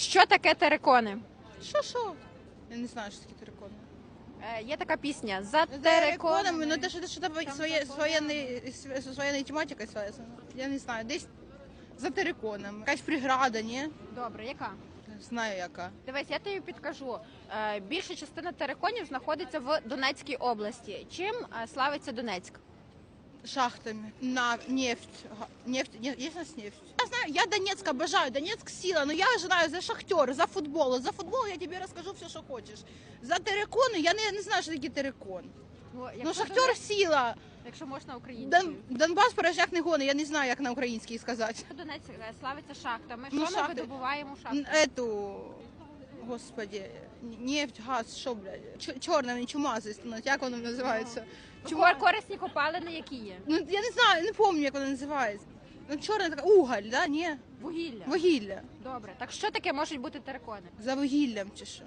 Що таке терикони? Що що? Я не знаю, що таке терикони. Е, є така пісня за Териконами, териконами. ну це що там Там своє, за з воєнної, з воєнної тематикою. Я не знаю, десь за териконом. Якась преграда, ні? Добре, яка? Не знаю яка. Дивись, я тобі підкажу. Е, більша частина териконів знаходиться в Донецькій області. Чим е, славиться Донецьк? Шахтами. На нефть. Нефть. Есть у нас нефть? Я знаю, я Донецк обожаю, Донецк сила, но я знаю за шахтер, за футбол. За футбол я тебе расскажу все, что хочешь. За терикони я не, не знаю, що таке терикон. Ну, Ну шахтер сила. якщо можна українською. Дон, Донбас порожняк не гони, я не знаю, як на українській сказати. Донецьк е, славиться шахтами. Ну, Що ми шахти. видобуваємо Н- Эту, господи, нефть, газ, що, блядь, чорна чорне, чумазий становить, як воно називається? Чому корисні копалини, які є? Ну, я не знаю, не пам'ятаю, як воно називається. Ну, чорна така уголь, да, ні? Вугілля. Вугілля. Добре. Так що таке можуть бути терикони? За вугіллям чи що?